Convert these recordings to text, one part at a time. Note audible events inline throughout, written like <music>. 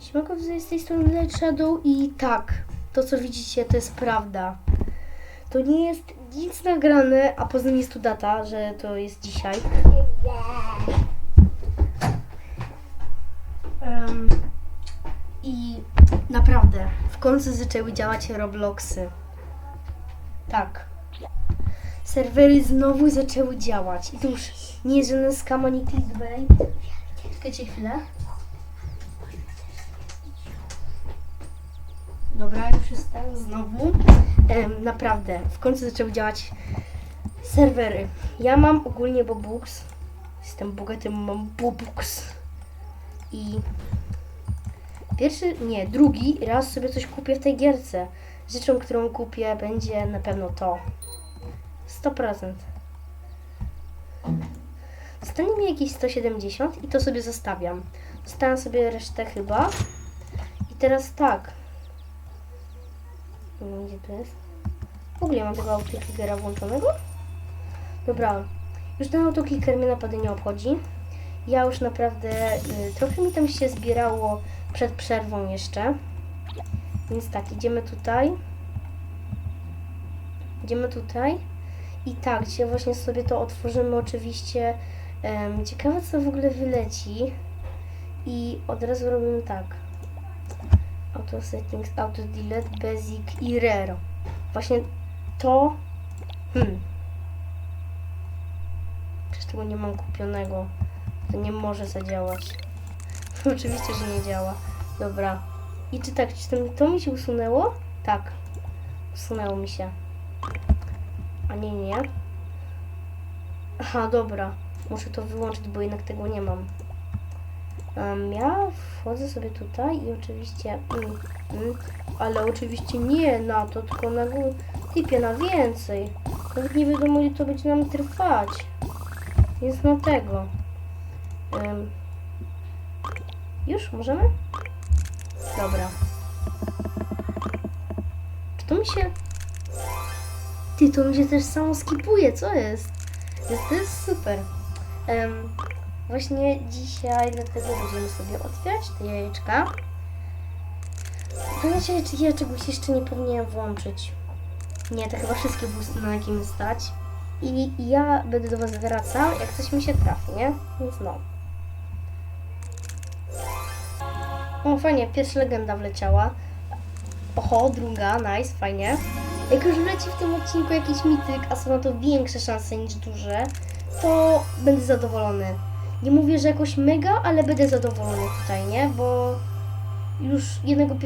Siemanko, z tej strony Shadow i tak, to co widzicie to jest prawda. To nie jest nic nagrane, a poza tym jest tu data, że to jest dzisiaj. Em, I naprawdę, w końcu zaczęły działać Robloxy. Tak. Serwery znowu zaczęły działać. I to już nie jest żaden scam ani clickbait. Czekajcie chwilę. Dobra, już jestem znowu. Em, naprawdę, w końcu zaczęły działać serwery. Ja mam ogólnie Bobux. Jestem bogatym, mam Bobux. I pierwszy, nie, drugi raz sobie coś kupię w tej gierce. Rzeczą, którą kupię, będzie na pewno to. 100%. Zostanie mi jakieś 170 i to sobie zostawiam. Zostawiam sobie resztę chyba. I teraz tak. Gdzie to jest? W ogóle mam tego autoklikera włączonego? Dobra. Już ten autokliker mnie naprawdę nie obchodzi. Ja już naprawdę... Y, trochę mi tam się zbierało przed przerwą jeszcze. Więc tak, idziemy tutaj. Idziemy tutaj. I tak, dzisiaj właśnie sobie to otworzymy oczywiście. Ciekawe co w ogóle wyleci. I od razu robimy tak. Auto settings, auto delete, basic i rare. Właśnie to. Hmm. Przecież tego nie mam kupionego. To nie może zadziałać. <laughs> Oczywiście, że nie działa. Dobra. I czy tak, czy to, to mi się usunęło? Tak. Usunęło mi się. A nie, nie. Aha, dobra. Muszę to wyłączyć, bo jednak tego nie mam. Um, ja wchodzę sobie tutaj i oczywiście... Mm, mm, ale oczywiście nie na to, tylko na typie na więcej. Nawet nie wiadomo, ile to będzie nam trwać. Więc na tego. Em, już? Możemy? Dobra. Czy to mi się... Ty, to mi się też samo skipuje, co jest? Jest, to jest super. Em, właśnie dzisiaj dlatego będziemy sobie otwierać te jajeczka. Pamiętajcie, czy ja czegoś jeszcze nie powinienem włączyć. Nie, to chyba wszystkie busty na jakim stać. I ja będę do Was wracał, jak coś mi się trafi, nie? Więc no. O, fajnie, pierwsza legenda wleciała. Oho, druga, nice, fajnie. Jak już wleci w tym odcinku jakiś mityk, a są na to większe szanse niż duże, to będę zadowolony. Nie mówię, że jakoś mega, ale będę zadowolony tutaj, nie? Bo już jednego,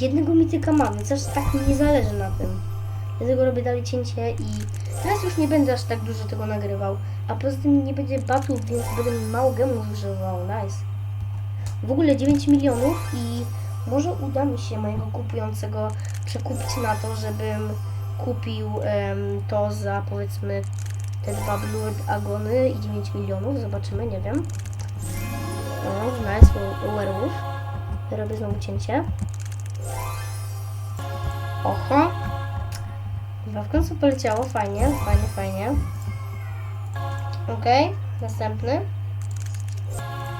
jednego mityka mam, więc aż tak mi nie zależy na tym. Dlatego robię dalej cięcie i teraz już nie będę aż tak dużo tego nagrywał. A poza tym nie będzie batów, więc będę mało gemów używał. Nice. W ogóle 9 milionów i może uda mi się mojego kupującego przekupić na to, żebym kupił em, to za powiedzmy te dwa Blue Agony i 9 milionów. Zobaczymy, nie wiem. O, nice, we- werewolf. Robię znowu cięcie. Oho. Chyba w końcu poleciało, fajnie, fajnie, fajnie. Okej, następny.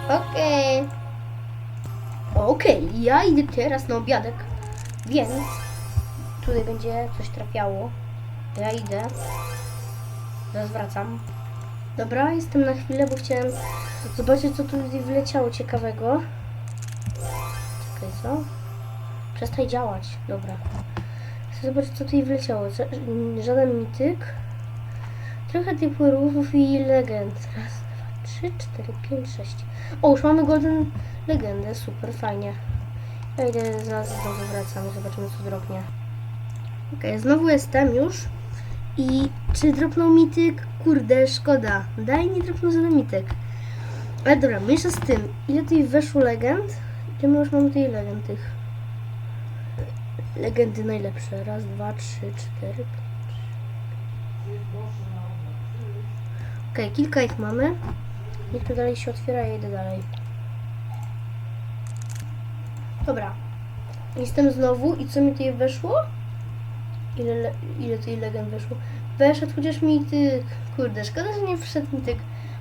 Okej. Okej, ja idę teraz na obiadek, więc tutaj będzie coś trafiało. Ja idę. Zaraz wracam. Dobra, jestem na chwilę, bo chciałem zobaczyć, co tutaj wleciało ciekawego. Czekaj, co? Przestań działać. Dobra. Chcę zobaczyć, co tutaj wleciało. Żaden mityk. Trochę tych płyrów i legend. Raz, dwa, trzy, cztery, pięć, sześć. O, już mamy golden legendę. Super, fajnie. Ja idę zaraz znowu wracam. Zobaczymy, co dropnie. Okej, znowu jestem już. I czy dropnął mityk? Kurde, szkoda. Daj mi dropnął żaden mityk. Ale dobra, mniejsza z tym. Ile tutaj weszło legend? Ile my już mamy tutaj legend tych? Legendy najlepsze. Raz, dwa, trzy, cztery. Okej, kilka ich mamy. To dalej się otwiera, ja idę dalej. Dobra. Jestem znowu i co mi tutaj weszło? Ile, le- ile tutaj legend weszło? Weszedł chociaż mityk. Kurde, szkoda, że nie wszedł mityk.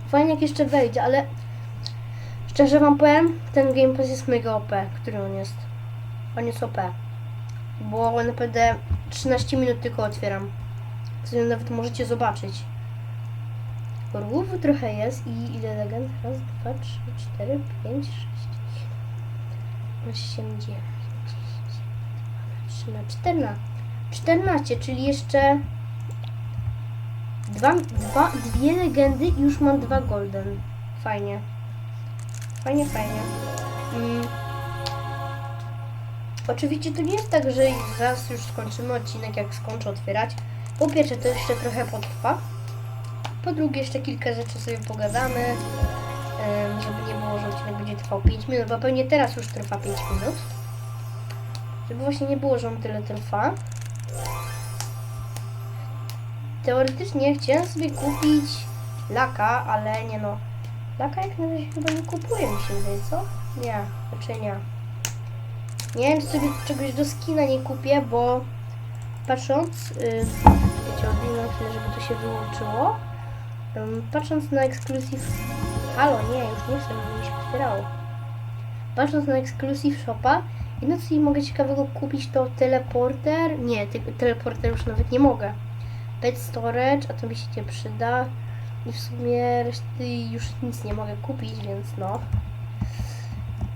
Fajnie jak jeszcze wejdzie, ale Szczerze wam powiem, ten Game Pass jest mega OP. Który on jest? On jest OP. Bo naprawdę 13 minut tylko otwieram. Co nawet możecie zobaczyć. Orłów trochę jest i ile legend? Raz, dwa, trzy, cztery, pięć, sześć, osiem, dziewięć, trzynaście, czternaście. 14, czyli jeszcze dwa, dwa, dwie legendy i już mam dwa golden. Fajnie. Fajnie, fajnie. Mm. Oczywiście to nie jest tak, że zaraz już skończymy odcinek, jak skończę otwierać. Po pierwsze, to jeszcze trochę potrwa. Po drugie, jeszcze kilka rzeczy sobie pogadamy, żeby nie było, że odcinek będzie trwał 5 minut, bo pewnie teraz już trwa 5 minut. Żeby właśnie nie było, że on tyle trwa. Teoretycznie chciałem sobie kupić laka, ale nie no. Laka jak na razie chyba nie kupuję, mi się wydaje, co? Nie, raczej nie. Nie wiem, czy sobie czegoś do skina nie kupię, bo patrząc, yy, wiecie, chwilę, żeby to się wyłączyło. Ym, patrząc na ekskluzyw... Halo, nie, już nie chcę, żeby mi się otwierało. Patrząc na ekskluzyw shopa, jedno co mogę ciekawego kupić to teleporter. Nie, te, teleporter już nawet nie mogę. Pet storage, a to mi się nie przyda. I w sumie reszty już nic nie mogę kupić, więc no.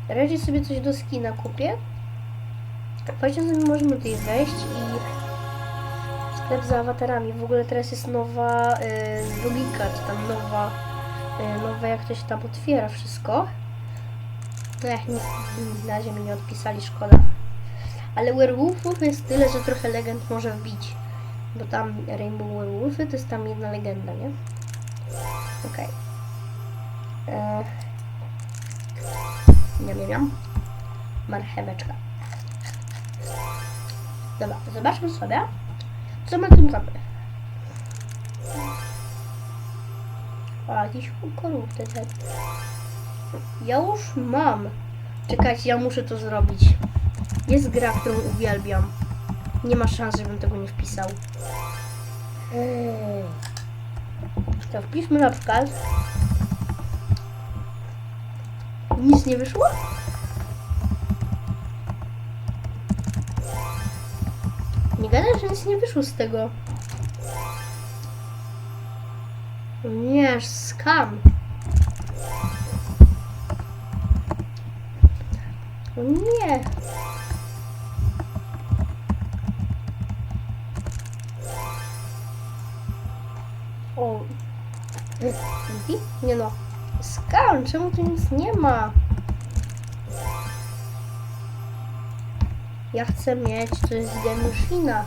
Raczej sobie coś do skina kupię. Właśnie sobie możemy tutaj wejść i sklep za awatarami. W ogóle teraz jest nowa y, logika, czy tam nowa, y, jak to się tam otwiera wszystko. No jak nic na razie mi nie odpisali, szkoda. Ale werewolfów jest tyle, że trochę legend może wbić. Bo tam Rainbow Werewolfy to jest tam jedna legenda, nie? Okej. Okay. Nie wiem. Marcheweczka. Dobra, zobaczmy sobie, co my tu mamy. O, jakiś korupty ten. Ja już mam. Czekajcie, ja muszę to zrobić. Jest gra, którą uwielbiam. Nie ma szans, żebym tego nie wpisał. To wpiszmy na przykład. Nic nie wyszło? Nie gadaj, że nic nie wyszło z tego. O Nie, skam. O nie. Nie no. Skam, czemu tu nic nie ma? Ja chcę mieć coś z Genushina.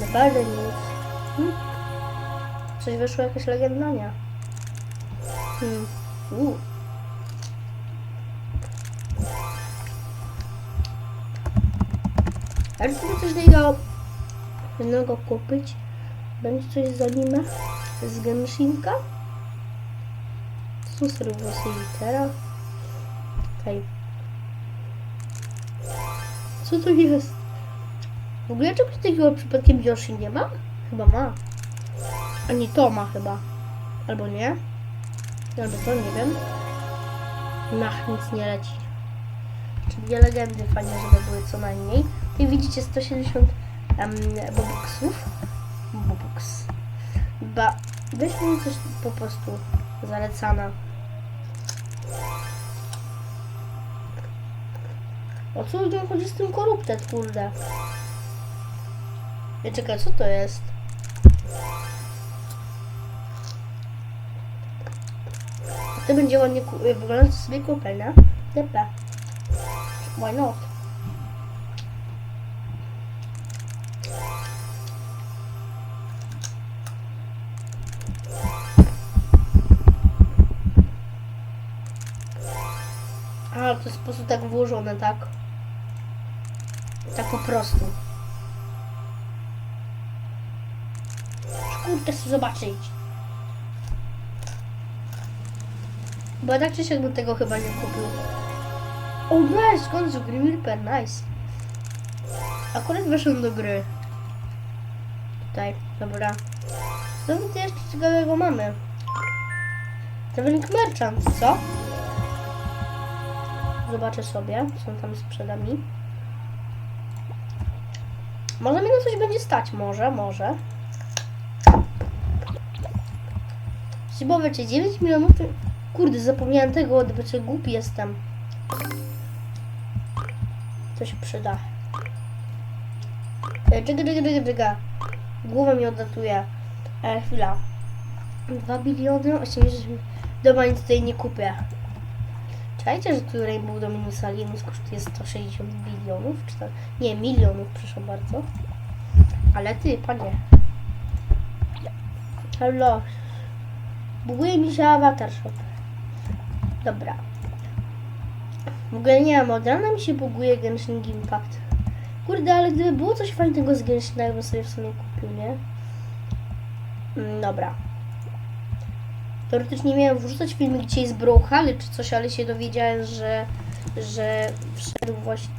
Naprawdę nic. Hmm? Coś wyszło, jakaś legenda, nie? Hmm. U. Ale sobie coś takiego innego kupić. Będzie coś z anime? Z Genshinka? Są serwosy litera. Okej. Co to jest? W ogóle czegoś takiego przypadkiem Yoshi nie ma? Chyba ma. Ani to ma chyba. Albo nie. Albo to, nie wiem. Mach, nic nie leci. Czyli legendy fajnie, żeby były co najmniej. Tutaj widzicie 170 um, bobuksów. Bobuks. Ba, weźmy coś po prostu zalecana. O co ludziom chodzi z tym koruptet, kurde? Ja czekaj, co to jest? To będzie ładnie wyglądać sobie kopelnia. DP. Why not? Tak tak? Tak po prostu. Kurde, chcę zobaczyć. Bo tak czy siak bym tego chyba nie kupił. O, nice, skąd z Grim Reaper, nice. Akurat weszłem do gry. tutaj. Dobra. Co my tu jeszcze ciekawego mamy? Traveling Merchant, co? Zobaczę sobie, co tam sprzeda mi. Może mi na coś będzie stać, może, może. Wiecie, 9 milionów. Kurde, zapomniałem tego, odbycie głupi jestem. To się przyda. Czekaj, czekaj, czekaj. Głowa mi odlatuje. E, chwila. 2 biliony 80. Dobra, nic tutaj nie kupię. Czajcie, że tu Rainbow Dominus Alienus kosztuje 160 bilionów? Czy tam, nie, milionów, proszę bardzo. Ale ty, panie. Halo. Buguje mi się avatar shop. Dobra. W ogóle nie wiem, od rana mi się buguje Genshin Impact. Kurde, ale gdyby było coś fajnego z Genshina, bym sobie w sumie kupił, nie? Mm, dobra. Teoretycznie miałem wrzucać filmik dzisiaj z Brawlhally czy coś, ale się dowiedziałem, że, że wszedł właśnie...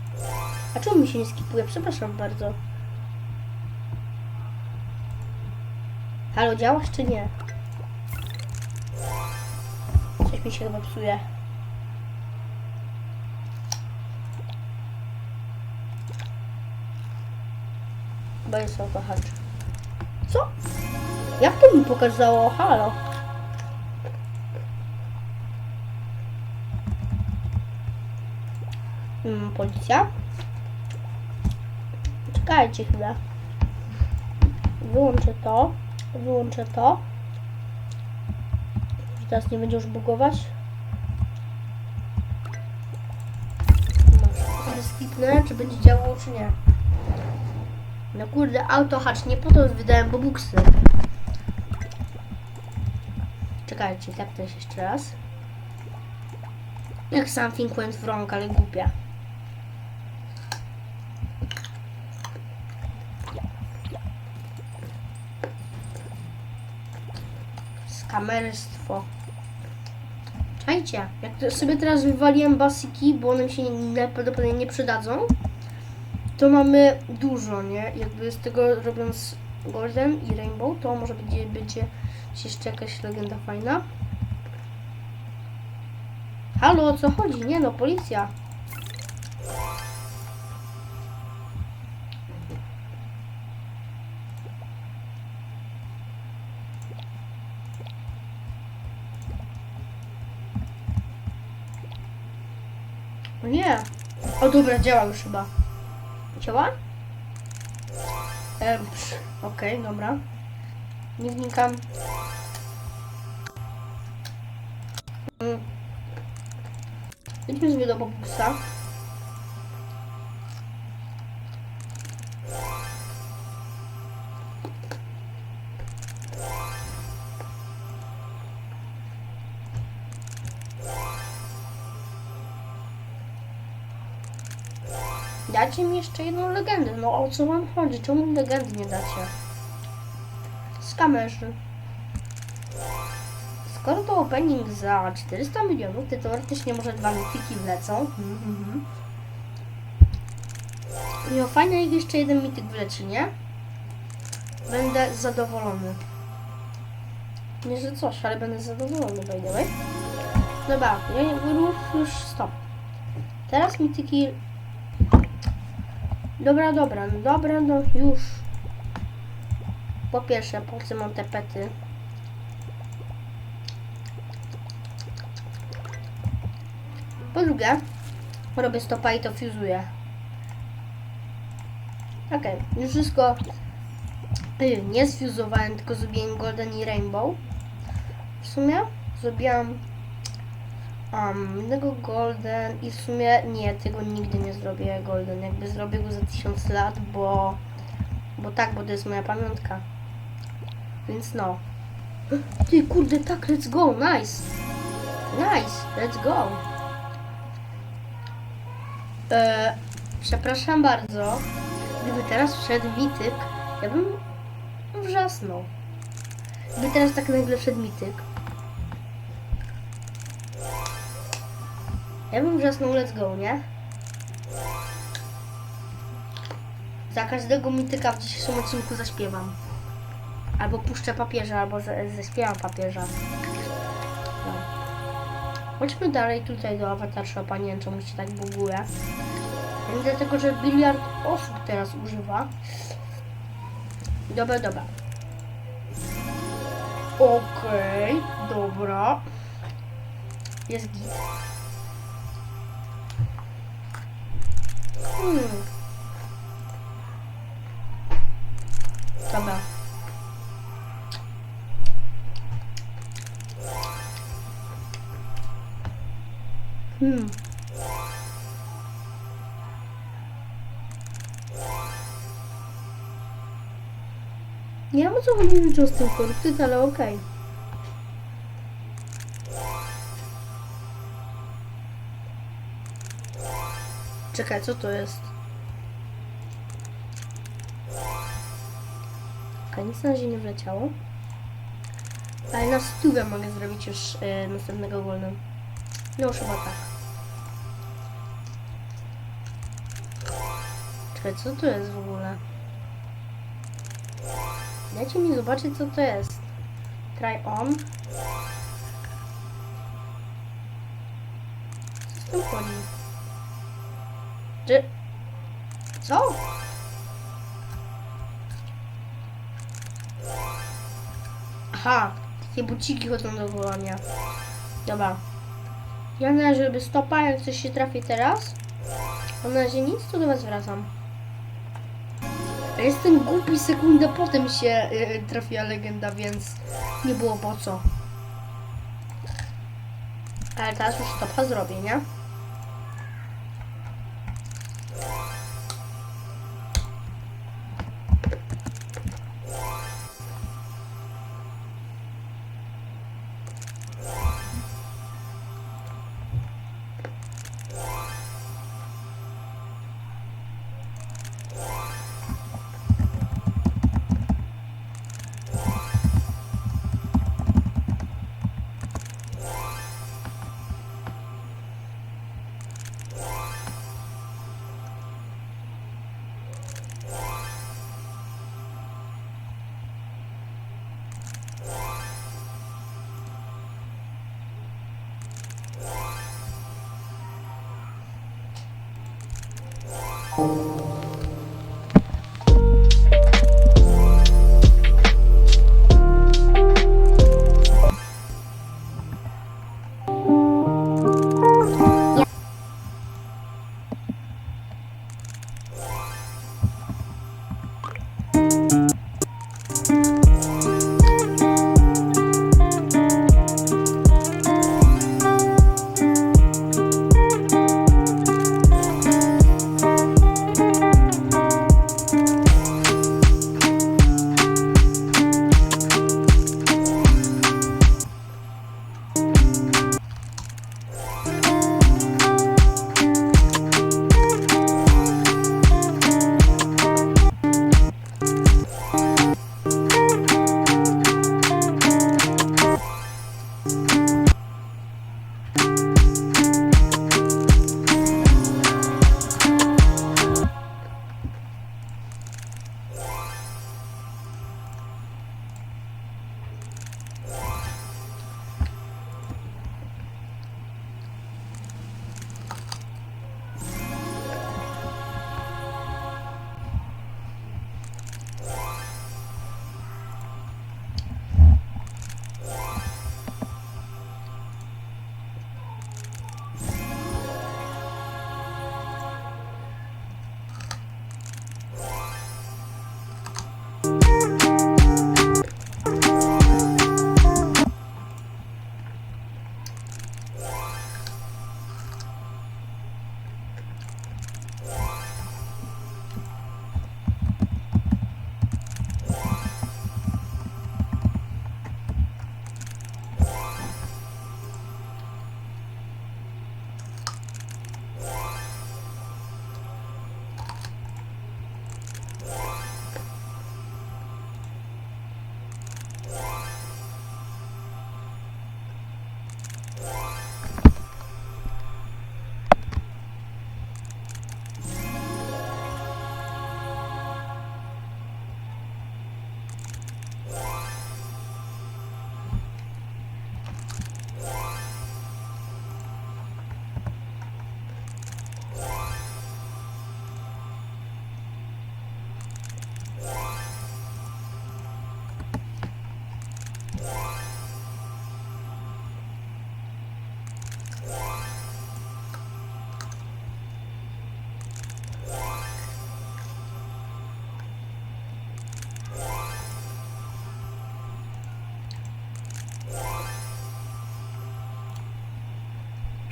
A czemu mi się nie skipuje? Przepraszam bardzo. Halo, działasz czy nie? Coś mi się chyba psuje. Chyba jest autohacz. Co? Jak to mi pokazało? Halo? Mm, policja? Czekajcie chwilę. Wyłączę to. Wyłączę to. Czy teraz nie będzie już bugować? Może skipnę, czy będzie działało, czy nie. No kurde, auto hacz, nie po to wydałem bobuksy. Czekajcie, tak jest jeszcze raz. Jak something went wrong, ale głupia. Skamerstwo. Czajcie, jak sobie teraz wywaliłem basiki, bo one mi się nie- najprawdopodobniej nie przydadzą, to mamy dużo, nie? Jakby z tego robiąc Golden i Rainbow, to może będzie, będzie jeszcze jakaś legenda fajna. Halo, o co chodzi? Nie no, policja. Dobra, działa już chyba. Działa? E, psz, Okej, dobra. Nie wnikam. Mm. Idźmy sobie do Bobusa. Dajcie mi jeszcze jedną legendę. No o co wam chodzi? Czemu mi legendy nie dacie? Skamerzy. Skoro to opening za 400 milionów, to teoretycznie może dwa mityki wlecą. Mhm, mhm. I o fajnie, jak jeszcze jeden mityk wleci, nie? Będę zadowolony. Nie, że coś, ale będę zadowolony, by the way. Dobra, ja już, już stop. Teraz mityki Dobra, dobra, no dobra, no już. Po pierwsze, po co mam te pety? Po drugie, robię stopa i to fuzuję. Okej, już wszystko y, nie sfuzowałem, tylko zrobiłem Golden i Rainbow. W sumie zrobiłam um, jednego Golden i w sumie nie, tego nigdy nie zrobię Golden. Jakby zrobię go za 1000 lat, bo bo tak, bo to jest moja pamiątka. Więc no. <laughs> Ty kurde, tak, let's go, nice. Nice, let's go. E, przepraszam bardzo. Gdyby teraz wszedł mityk, ja bym wrzasnął. Gdyby teraz tak nagle wszedł mityk, Ja bym wrzasnął let's go, nie? Za każdego mityka w dzisiejszym odcinku zaśpiewam. Albo puszczę papieża, albo ześpiewam papieża. No. Chodźmy dalej tutaj do Avatar Shopa, nie wiem się tak buguje. Dlatego, że biliard osób teraz używa. Dobra, dobra. Okej, dobra. Jest git. Dobra. Hmm. Nie wiem o co chodzi z Justin ale okej. Czekaj, co to jest? Okej, nic na razie nie wleciało. Ale na stówę mogę zrobić już e, następnego golden. No już chyba tak. Czekaj, co to jest w ogóle? Dajcie mi zobaczyć, co to jest. Try on. Co z chodzi? Czy... Co? Aha, takie buciki chodzą dookoła mnie. Dobra. Ja na razie stopa, jak coś się trafi teraz. A na razie nic, to do was wracam. Jestem głupi, sekundę potem się y, trafiła legenda, więc nie było po co. Ale teraz już stopa zrobię, nie?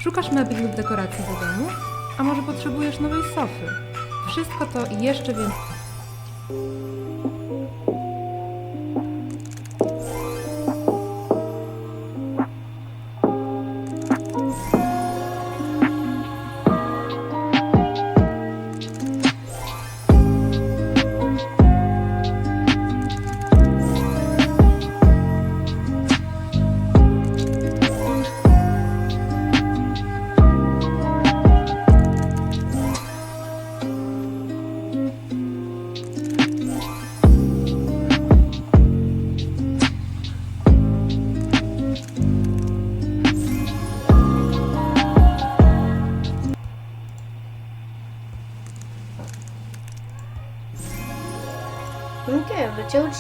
Szukasz mebli lub dekoracji do domu? A może potrzebujesz nowej sofy? Wszystko to i jeszcze więcej.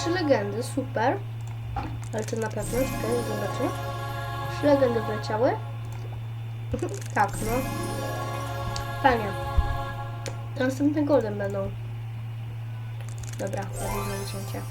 Trzy legendy, super. Ale czy na pewno? Czekaj, zobaczę. Trzy legendy wleciały. <laughs> tak, no. Fajnie. Następne golden będą. Dobra, robimy cięcie.